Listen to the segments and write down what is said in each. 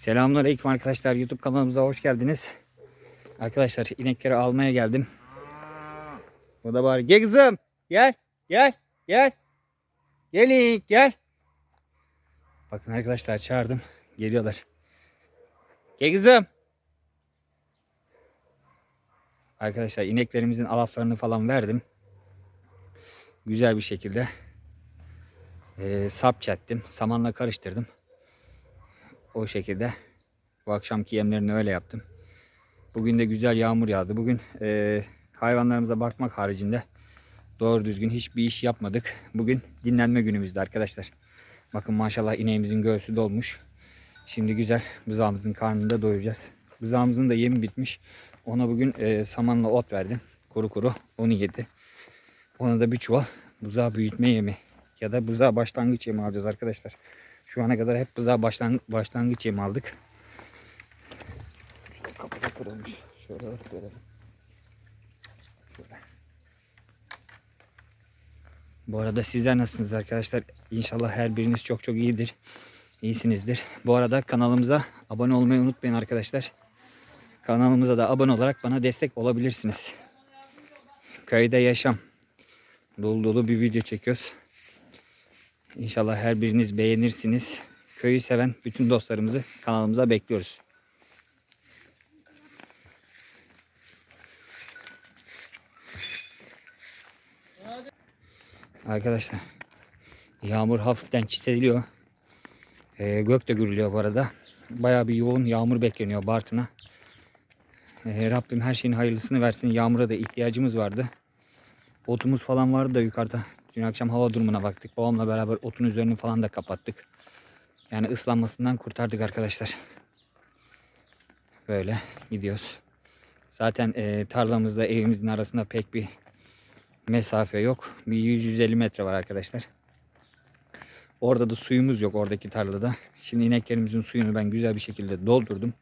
Selamünaleyküm arkadaşlar. YouTube kanalımıza hoş geldiniz. Arkadaşlar inekleri almaya geldim. O da bari. Gel kızım. Gel. Gel. Gel. Gelin gel. Bakın arkadaşlar çağırdım. Geliyorlar. Gel kızım. Arkadaşlar ineklerimizin alaflarını falan verdim. Güzel bir şekilde e, sap çettim. Samanla karıştırdım. O şekilde bu akşamki yemlerini öyle yaptım. Bugün de güzel yağmur yağdı. Bugün e, hayvanlarımıza bakmak haricinde doğru düzgün hiçbir iş yapmadık. Bugün dinlenme günümüzdü arkadaşlar. Bakın maşallah ineğimizin göğsü dolmuş. Şimdi güzel buzağımızın karnını da doyuracağız. Buzağımızın da yemi bitmiş. Ona bugün e, samanla ot verdim. Kuru kuru onu yedi. Ona da bir çuval buzağı büyütme yemi ya da buzağı başlangıç yemi alacağız arkadaşlar. Şu ana kadar hep buzağı başlangıç, başlangıç yemi aldık. İşte kapıda kırılmış. Şöyle görelim. Şöyle. Bu arada sizler nasılsınız arkadaşlar? İnşallah her biriniz çok çok iyidir. İyisinizdir. Bu arada kanalımıza abone olmayı unutmayın arkadaşlar. Kanalımıza da abone olarak bana destek olabilirsiniz. Köyde yaşam. Dolu dolu bir video çekiyoruz. İnşallah her biriniz beğenirsiniz. Köyü seven bütün dostlarımızı kanalımıza bekliyoruz. Arkadaşlar yağmur hafiften çiseliyor. Ee, gök de gürülüyor bu arada. Bayağı bir yoğun yağmur bekleniyor Bartın'a. Ee, Rabbim her şeyin hayırlısını versin. Yağmura da ihtiyacımız vardı. Otumuz falan vardı da yukarıda. Dün akşam hava durumuna baktık. Babamla beraber otun üzerini falan da kapattık. Yani ıslanmasından kurtardık arkadaşlar. Böyle gidiyoruz. Zaten e, tarlamızda evimizin arasında pek bir mesafe yok. Bir 100-150 metre var arkadaşlar. Orada da suyumuz yok oradaki tarlada. Şimdi ineklerimizin suyunu ben güzel bir şekilde doldurdum.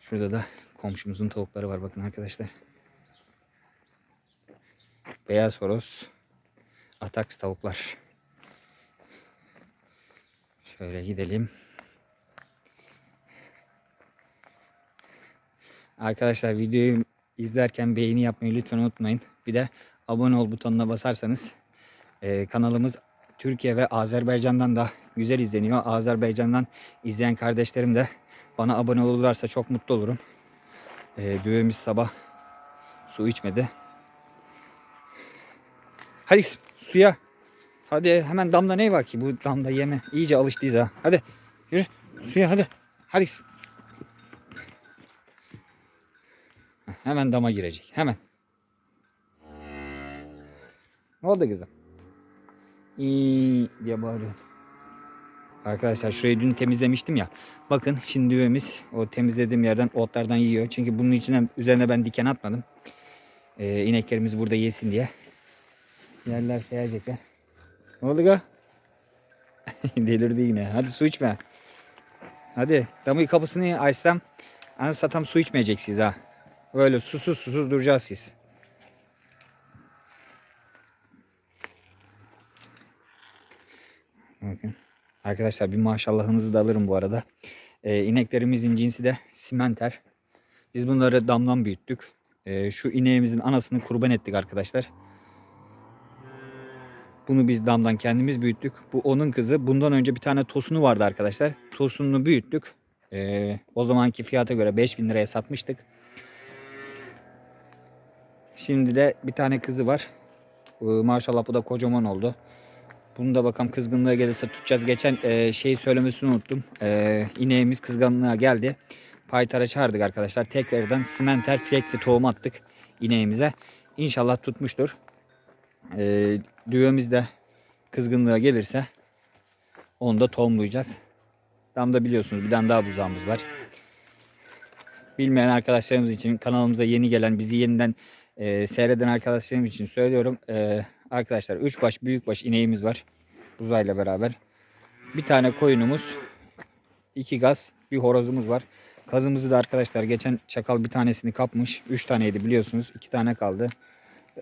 Şurada da komşumuzun tavukları var bakın arkadaşlar. Beyaz horoz. Ataks tavuklar. Şöyle gidelim. Arkadaşlar videoyu izlerken beğeni yapmayı lütfen unutmayın. Bir de abone ol butonuna basarsanız e, kanalımız Türkiye ve Azerbaycan'dan da güzel izleniyor. Azerbaycan'dan izleyen kardeşlerim de bana abone olurlarsa çok mutlu olurum. E, düğümüz sabah su içmedi. Hadi suya. Hadi hemen damda ne var ki? Bu damda yeme. İyice alıştıyız ha. Hadi yürü suya hadi. Hadi. Hemen dama girecek. Hemen. Ne oldu kızım? İyi diye bağırıyor. Arkadaşlar şurayı dün temizlemiştim ya. Bakın şimdi düğümüz o temizlediğim yerden otlardan yiyor. Çünkü bunun içinden üzerine ben diken atmadım. Ee, ineklerimiz burada yesin diye. Yerler seyrecekler. Ne oldu ga? Delirdi yine. Hadi su içme. Hadi damı kapısını açsam ana satam su içmeyeceksiniz ha. Böyle susuz susuz duracağız siz. Bakın. Arkadaşlar bir maşallahınızı da alırım bu arada. Ee, ineklerimizin cinsi de simenter. Biz bunları damdan büyüttük. Ee, şu ineğimizin anasını kurban ettik arkadaşlar. Bunu biz damdan kendimiz büyüttük. Bu onun kızı. Bundan önce bir tane tosunu vardı arkadaşlar. Tosununu büyüttük. Ee, o zamanki fiyata göre 5000 liraya satmıştık. Şimdi de bir tane kızı var. Ee, maşallah bu da kocaman oldu. Bunu da bakalım kızgınlığa gelirse tutacağız. Geçen e, şeyi söylemesini unuttum. E, ineğimiz kızgınlığa geldi. Paytara çağırdık arkadaşlar. Tekrardan simenter frekli tohum attık ineğimize. İnşallah tutmuştur. E, düvemiz de kızgınlığa gelirse onu da tohumlayacağız. Damda biliyorsunuz bir tane daha buzağımız var. Bilmeyen arkadaşlarımız için kanalımıza yeni gelen bizi yeniden e, seyreden arkadaşlarım için söylüyorum. E, arkadaşlar 3 baş büyük baş ineğimiz var. Buzayla beraber. Bir tane koyunumuz, iki gaz, bir horozumuz var. Kazımızı da arkadaşlar geçen çakal bir tanesini kapmış. 3 taneydi biliyorsunuz. 2 tane kaldı.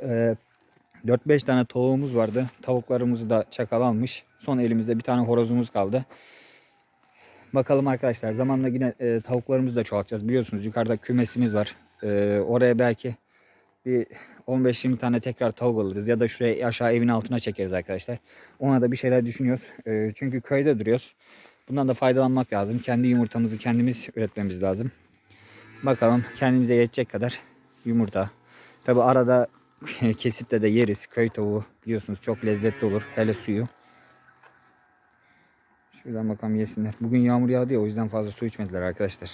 E, 4-5 tane tavuğumuz vardı. Tavuklarımızı da çakal almış. Son elimizde bir tane horozumuz kaldı. Bakalım arkadaşlar zamanla yine e, tavuklarımızı da çoğaltacağız. Biliyorsunuz yukarıda kümesimiz var. E, oraya belki bir 15-20 tane tekrar tavuk alırız. Ya da şuraya aşağı evin altına çekeriz arkadaşlar. Ona da bir şeyler düşünüyoruz. E, çünkü köyde duruyoruz. Bundan da faydalanmak lazım. Kendi yumurtamızı kendimiz üretmemiz lazım. Bakalım kendimize yetecek kadar yumurta. Tabi arada kesip de de yeriz. Köy tavuğu biliyorsunuz çok lezzetli olur. Hele suyu. Şuradan bakalım yesinler. Bugün yağmur yağdı ya o yüzden fazla su içmediler arkadaşlar.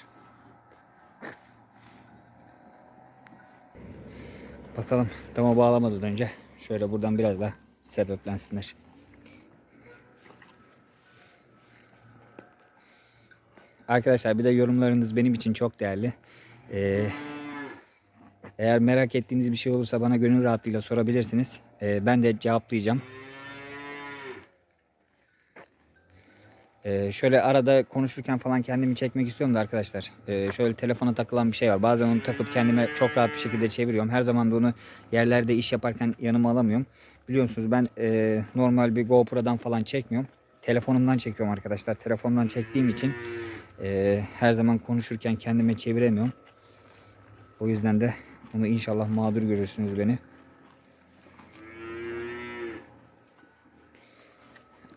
Bakalım dama bağlamadan önce şöyle buradan biraz daha sebeplensinler. Arkadaşlar bir de yorumlarınız benim için çok değerli. Ee, eğer merak ettiğiniz bir şey olursa bana gönül rahatlığıyla sorabilirsiniz. Ee, ben de cevaplayacağım. Ee, şöyle arada konuşurken falan kendimi çekmek istiyorum da arkadaşlar. Ee, şöyle telefona takılan bir şey var. Bazen onu takıp kendime çok rahat bir şekilde çeviriyorum. Her zaman da onu yerlerde iş yaparken yanıma alamıyorum. Biliyorsunuz ben e, normal bir GoPro'dan falan çekmiyorum. Telefonumdan çekiyorum arkadaşlar. Telefondan çektiğim için e, her zaman konuşurken kendime çeviremiyorum. O yüzden de onu inşallah mağdur görürsünüz beni.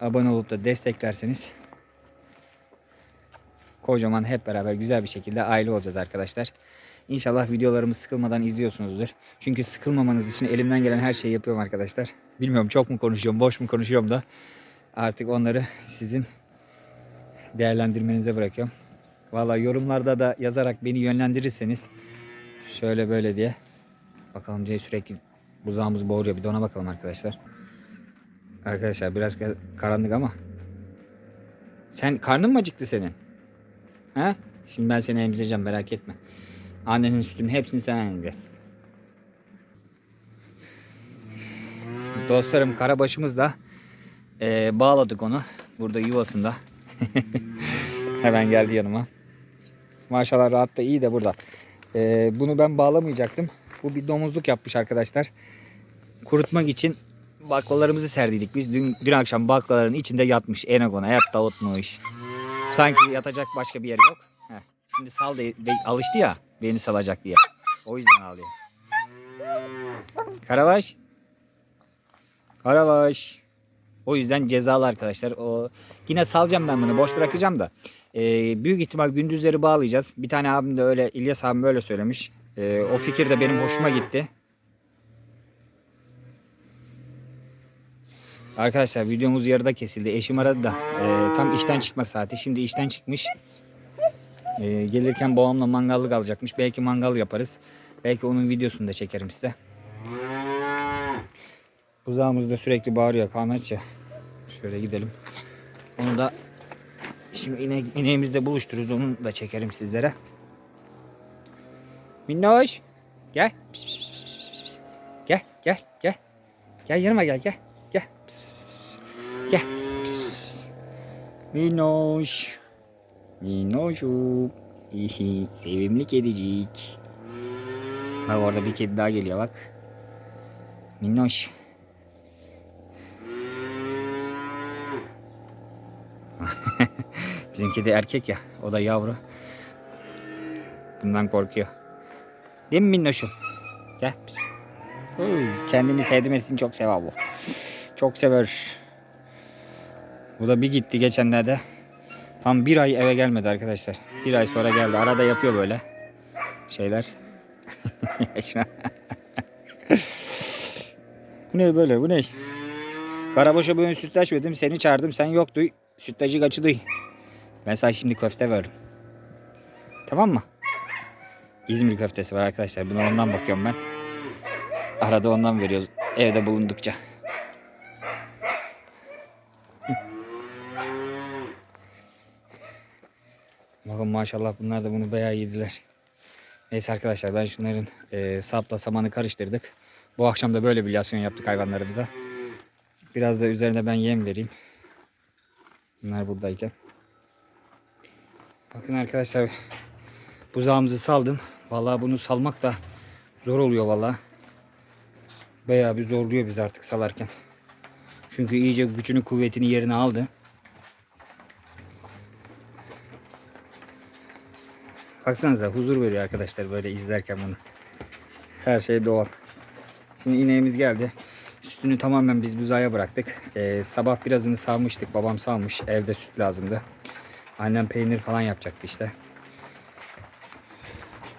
Abone olup da desteklerseniz kocaman hep beraber güzel bir şekilde aile olacağız arkadaşlar. İnşallah videolarımı sıkılmadan izliyorsunuzdur. Çünkü sıkılmamanız için elimden gelen her şeyi yapıyorum arkadaşlar. Bilmiyorum çok mu konuşuyorum, boş mu konuşuyorum da artık onları sizin değerlendirmenize bırakıyorum. Valla yorumlarda da yazarak beni yönlendirirseniz şöyle böyle diye bakalım diye sürekli buzağımız boğuruyor. Bir de ona bakalım arkadaşlar. Arkadaşlar biraz karanlık ama sen karnın mı acıktı senin? Ha? Şimdi ben seni emzireceğim merak etme. Annenin sütünün hepsini sen emzir. Dostlarım karabaşımız da eee, bağladık onu. Burada yuvasında. Hemen geldi yanıma. Maşallah rahat da iyi de burada. Eee, bunu ben bağlamayacaktım. Bu bir domuzluk yapmış arkadaşlar. Kurutmak için baklalarımızı serdiydik. Biz dün, dün akşam baklaların içinde yatmış. Enagona hep dağıtmış. Sanki yatacak başka bir yeri yok. Heh. Şimdi sal de, de- alıştı ya beni salacak diye. O yüzden ağlıyor. Karabaş. Karabaş. O yüzden cezalı arkadaşlar. O yine salacağım ben bunu. Boş bırakacağım da. Ee, büyük ihtimal gündüzleri bağlayacağız. Bir tane abim de öyle İlyas abim böyle söylemiş. Ee, o fikir de benim hoşuma gitti. Arkadaşlar videomuz yarıda kesildi. Eşim aradı da e, tam işten çıkma saati. Şimdi işten çıkmış. E, gelirken babamla mangallık alacakmış. Belki mangal yaparız. Belki onun videosunu da çekerim size. Buzağımız da sürekli bağırıyor Kahmetçe. Şöyle gidelim. Onu da şimdi ine, ineğimizle buluştururuz. Onu da çekerim sizlere. Minnoş. Gel. Pis, pis, pis, pis, pis, pis. Gel gel gel. Gel yanıma gel gel. Gel. Pis, pis, pis, pis. Gel. Pis, pis, pis. Minnoş. Minnoşum. İhi, sevimli kedicik. Bak orada bir kedi daha geliyor bak. Minnoş. Bizim kedi erkek ya. O da yavru. Bundan korkuyor. Değil mi Minnoşum? Gel. Kendini sevdirmesini çok sever bu. Çok sever. Bu da bir gitti geçenlerde. Tam bir ay eve gelmedi arkadaşlar. Bir ay sonra geldi. Arada yapıyor böyle şeyler. bu ne böyle bu ne? Karabaş'a bugün sütlaç verdim. Seni çağırdım sen yoktun. Sütlacı kaçırdı. Ben sana şimdi köfte veririm. Tamam mı? İzmir köftesi var arkadaşlar. Buna ondan bakıyorum ben. Arada ondan veriyoruz evde bulundukça. Bakın maşallah bunlar da bunu bayağı yediler. Neyse arkadaşlar ben şunların e, sapla samanı karıştırdık. Bu akşam da böyle bir lasyon yaptık hayvanlarımıza. Biraz da üzerine ben yem vereyim. Bunlar buradayken. Bakın arkadaşlar buzağımızı saldım. Vallahi bunu salmak da zor oluyor vallahi. Bayağı bir zorluyor biz artık salarken. Çünkü iyice gücünü kuvvetini yerine aldı. Baksanıza huzur veriyor arkadaşlar böyle izlerken bunu. Her şey doğal. Şimdi ineğimiz geldi. Sütünü tamamen biz buzaya bıraktık. Ee, sabah birazını sağmıştık. Babam sağmış. Evde süt lazımdı. Annem peynir falan yapacaktı işte.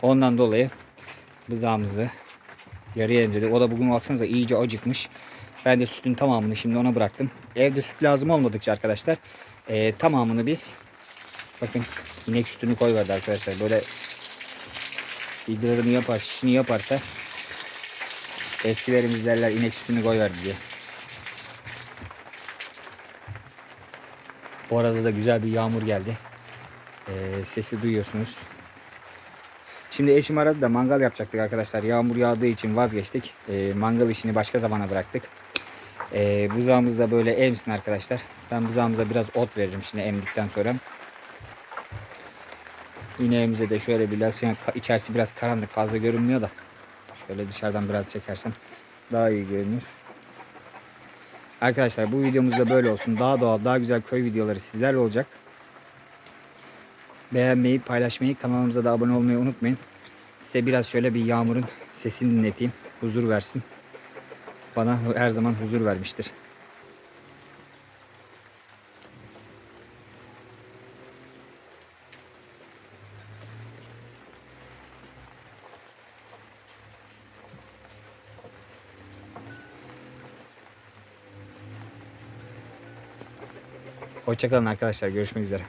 Ondan dolayı buzağımızı yarıya indirdik. O da bugün baksanıza iyice acıkmış. Ben de sütün tamamını şimdi ona bıraktım. Evde süt lazım olmadıkça arkadaşlar ee, tamamını biz bakın inek sütünü koyverdi arkadaşlar. Böyle idrarını yapar, şişini yaparsa eskilerimiz derler inek sütünü koyverdi diye. Bu arada da güzel bir yağmur geldi. Ee, sesi duyuyorsunuz. Şimdi eşim aradı da mangal yapacaktık arkadaşlar. Yağmur yağdığı için vazgeçtik. Ee, mangal işini başka zamana bıraktık. Ee, buzağımız da böyle emsin arkadaşlar. Ben buzağımıza biraz ot veririm şimdi emdikten sonra. İneğimize de şöyle bir lasyon içerisi biraz karanlık fazla görünmüyor da. Şöyle dışarıdan biraz çekersem daha iyi görünür. Arkadaşlar bu videomuz da böyle olsun. Daha doğal, daha güzel köy videoları sizlerle olacak. Beğenmeyi, paylaşmayı, kanalımıza da abone olmayı unutmayın. Size biraz şöyle bir yağmurun sesini dinleteyim. Huzur versin. Bana her zaman huzur vermiştir. Hoşçakalın arkadaşlar. Görüşmek üzere.